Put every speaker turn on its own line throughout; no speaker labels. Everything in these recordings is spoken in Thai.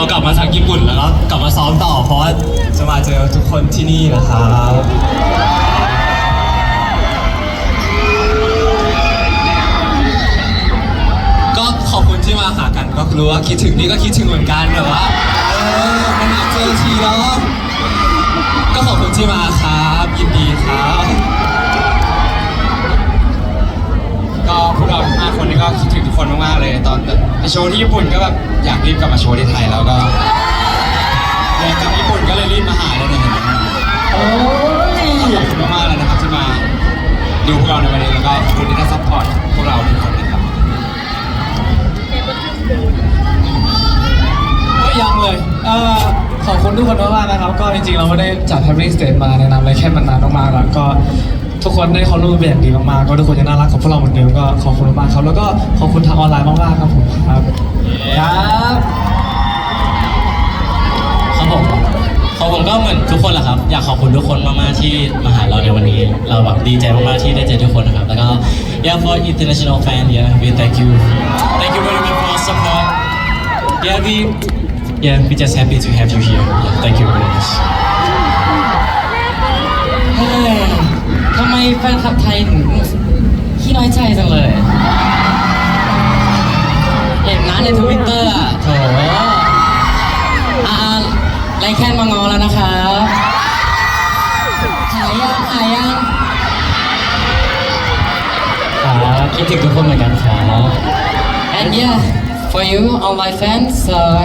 เรากลับมาจากญี่ปุ่นแล้วก็กลับมาซ้อมต่อเพราะว่าจะมาเจอทุกคนที่นี่นะครับ ก็ขอบคุณที่มาหากันก็รู้ว่าคิดถึงนี่ก็คิดถึงเหมือนกันแบบว่าเออมาเจอทีแล้วก็ขอบคุณที่มาครับยินดีครับ
ก็คิดถึงทุกคนมากๆเลย ตอนไปโชว์ที่ญี่ปุ่นก็แบบอยากรีบกลับมาโชว์ที่ไทยแล้วก็อยากกลับญี่ปุ่นก็เลยรีบมาหาเลยเนี่ยเห็นไหมขอบคุณมากๆเลยนะครับที่มาดูพวกเราในวันนี้แล้วก็ขอบคุณที่ได้ซัพพอร์ตพวกเราทุกคนนะครับ
ก็ยังเลยเออขอบคุณทุกคนมากๆนะครับ ก็จริงๆเราไม่ได้จัด Happy Stage มาในนามไรแค่มันนานมากๆแล้วก็ ทุกคนได้เขารู้เป็นอย่างดีมากๆก็ทุกคนยังน่ารักกับพวกเราเหมือนเดิมก็ขอบคุณมากๆครับแล้วก็ขอบคุณทางออนไลน์มากๆครับผมครับ
ครับ
ครับผมของผมก็เหมือนทุกคนแหละครับ อยากขอบคุณทุกคนมากๆที่มาหาเราในวันนี้ เราแบบดีใจมากๆที่ได้เจอทุกคนนะครับ แล้วก็ yeah for international fan yeah we thank you thank you very much for support yeah we yeah we just happy to have you here yeah, thank you very much
เฮ้ยทำไม แฟนคลับไทยถึงขี้น้อยใจจังเลย เห็นนะในทวิตเตอร์อะโถอ่าไรแค่นมางอแล้วนะครับหายยังหายยัง
ครับคิดถึงทุกคนเหมือนกันครับ
And yeah, for you, online fans, uh,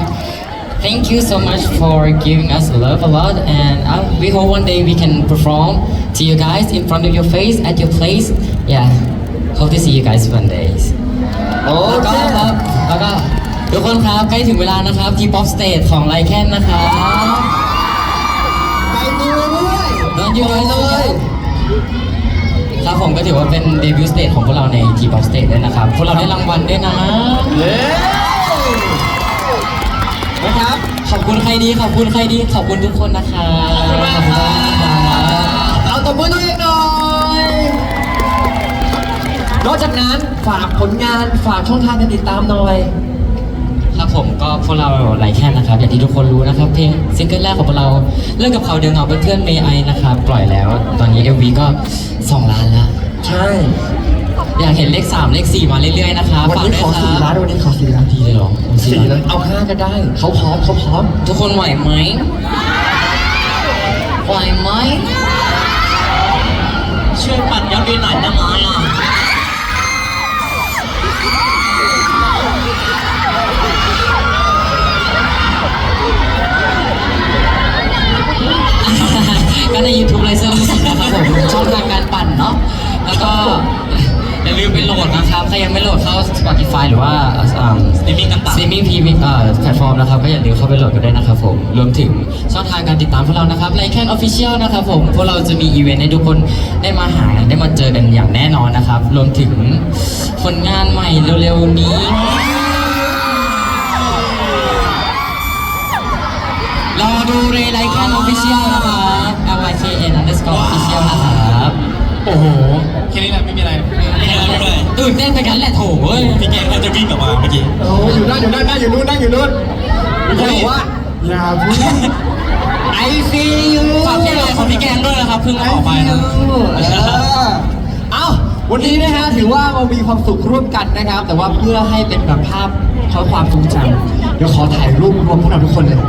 thank you so much for giving us love a lot. And uh, we hope one day we can perform to you guys in front of your face at your place. Yeah, hope to see you guys one day.
โอ
แล้ว
เค
ก็ครับแล้วก็ทุกคนครับใกล้ถึงเวลานะครับที่ Pop Stage ของไลแคนนะครับ
ไปดูด้วย
นอนอยู่เลยครับผมก็ถือว่าเป็นเดบิวต์สเตจของพวกเราในทีป๊อปสเตจด้วยนะครับ พวกเราได้รางวัลด้วยนะ
เย้นะครับ
ขอบคุณใครดี ขอบคุณใครดี ขอบคุณทุกคนนะคะขอบคุณมากครับ
เรา ตบมือตัวเองหน่อย นอกจากนั้นฝากผลงานฝากช่องทางการติดตามหน่อย
ครับผมก็พวกเราไลแคนนะครับ อย่างที่ทุกคนรู้นะครับ เพลงซิงเกิลแรกของพวกเราเรื่องกับเขาเดียวเหงาเป็นเพื่อนเมย์ไอนะครับ ปล่อยแล้ว ตอนนี้ MV ก็2ล้านแล้ว
ใช่
อยากเห็นเลข 3 เลข 4 มาเรื่อยๆนะครับ
วันนี้ขอ
ฝาก
สี่
ด้วย
ล้าน
ครับ
วันนี้ขอสี่ล้าน
ดีเลยเหรอ
สี่เลยเอาห้าก็ได้ เขาพร้อมเขาพร้อม
ทุกคนไหวไหมไหวไหม
ช่วยปัดยอดวิวหน่อยได้ไหมอะ
ก็ใน YouTube ไลย รับถ้ายังไม่โหลดเข้า Spotify หรือว่าสตรีมมิ่งต่างๆสตรีมมิ่งพีวีแพลตฟอร์มนะครับ ก็อย่าลืมเข้าไปโหลดกันด้วยนะครับผม รวมถึงช่องทางการติดตามพวกเรานะครับไลแคนออฟฟิเชียลนะครับผม พวกเราจะมีอีเวนต์ให้ทุกคนได้มาหา ได้มาเจอกันอย่างแน่นอนนะครับ รวมถึงผลงานใหม่เร็วๆนี้รอดูเรย์ไลแคนออฟฟิเชียลนะครับ L Y K N underscore official นะครับ
โอ้โหแค่นี้แหละไม่มีอะไร
ตื่นเต้นไปกันแหละโถเว้ย
พี่แกงน่าจะวิ่งกลับมาเมื่อกี้
โอ้อยู่นั่นอยู่นั่นนั่งอยู่นู่นนั่งอยู่นู่นมีคนบอกว่าอย่าพูดไอซียู
ฝากเพลงอะไรของพี่แกงด้วยนะครับเพิ่งออกไปนะ
เออเอ้าวันนี้นะฮะถือว่าเรามีความสุขร่วมกันนะครับ แต่ว่าเพื่อให้เป็นแบบภาพเขาความทรงจำเดี๋ยวขอถ่ายรูปรวมพวกเราทุกคนเลย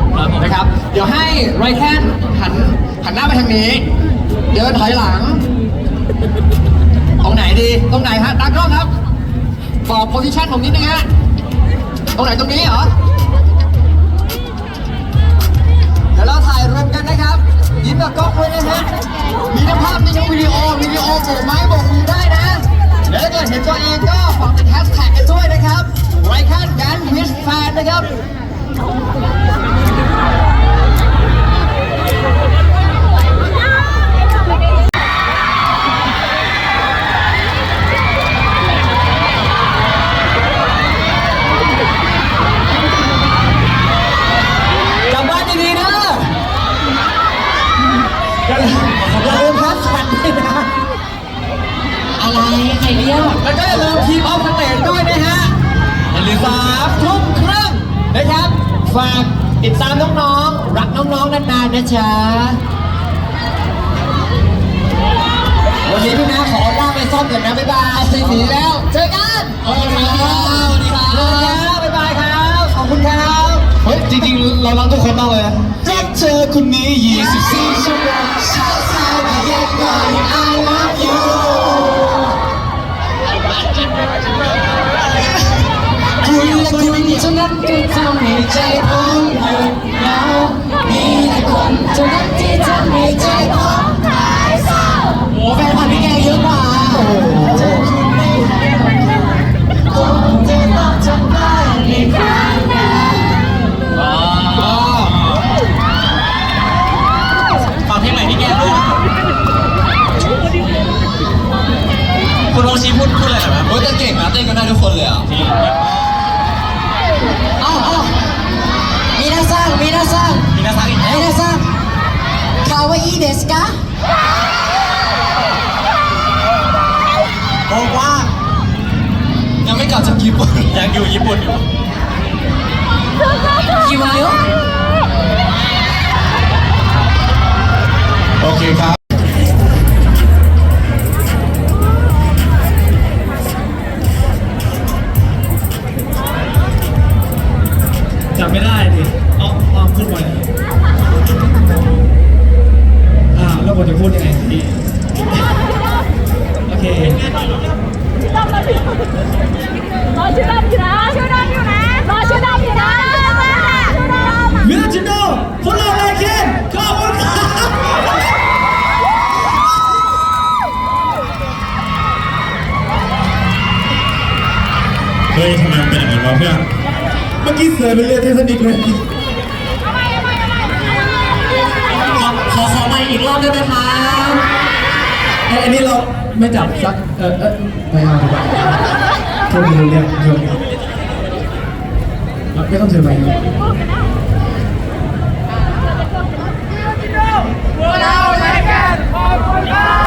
นะครับ เดี๋ยวให้ไรแคนหันหันหน้าไปทางนี้ เดินถอยหลัง ตรงไหนดีตรงไหนฮะตากล้องครับ บอกโพซิชันผมนิดนึงฮะตรงไหนตรงนี้เหรอเดี๋ยวเราถ่ายรวมกันนะครับยิ้มกับกล้องด้วยนะฮะมีทั้งภาพมีทั้งวิดีโอวิดีโอโบกไม้โบกมือได้นะแล้วถ้าเกิดเห็นตัวเองก็ฝากติดแฮชแท็กกันด้วยนะครับไรคันกันวิสแฟนนะครับ กลับบ้านดีๆนะ อย่าลืมอย่าลืมแฮชแท็กด้วยนะ
อะไร ใครเรียก
แล้วก็อย่าลืมทีมออฟสเตจด้วยนะฮะอย่าลืมสามทุ่มครึ่งนะครับ ฝากติดตามน้องๆ รักน้องๆ นานๆ นะจ๊ะ วันนี้พี่นาขอลากไปซ่อมก่อนนะ บ๊ายบายสีสีแล้ว เจอกัน
สวัสดีครับสวัสดีครับ
เจอกันบ๊ายบายครับ ขอบคุณครับ
เฮ้ย จริงๆ เรารักทุกคนมากเลยนะรักเธอคนนี้ 24 ชั่วโมง
เช้าสายมาเย็นก่อน I love you
คุณเท่านั้นก็ทำให้ใจผมหยุดเหงามีแต่คนเท่านั้นที่ทำให้ใจผมหายเศร้าโอ้แฟนคลับพี่แกเยอะกว่าเจอคุณไม่ได้คงจะต้องจำบ้านอีกครั้งหนึ่ง
ฝากเพลงใหม่พี่แก้มด้วยนะครับคุณโอชิพูดพูดอะไรหน่อยไหม
โอ้ยแต่เก่งนะเต้นกันได้ทุกคนเลยอะ เอาเอามีนาซังมีนาซัง
นาซักแน
คาวอีเดสกะ
บอกว่า
ยังไม่กลับจากญี่ปุ่น
ยังอยู่ญี่ปุ่นอยู่
กี่วันโอ
เคครับ
รอชื่อดำอยู่นะชื่อดำอยู่นะรอชื่อดำอยู่นะชื่อดำ
มิราจิโน่คนเราอะไรเคนขอบคุณครับ
เฮ้ยทำไมมันเป็นอย่างนี้วะเพื่อน
เมื่อกี้เสือเป็นเรือเทคนิคเลย
ขอขอขอมาอีกรอบได้ไหมคะ
ไอันนี้เราไม่จับสักเออเออไม่เอาดีกว่าคนเดียเรียกเดียวไม่ต้องถือไป
เราเรารการขอบคุณครั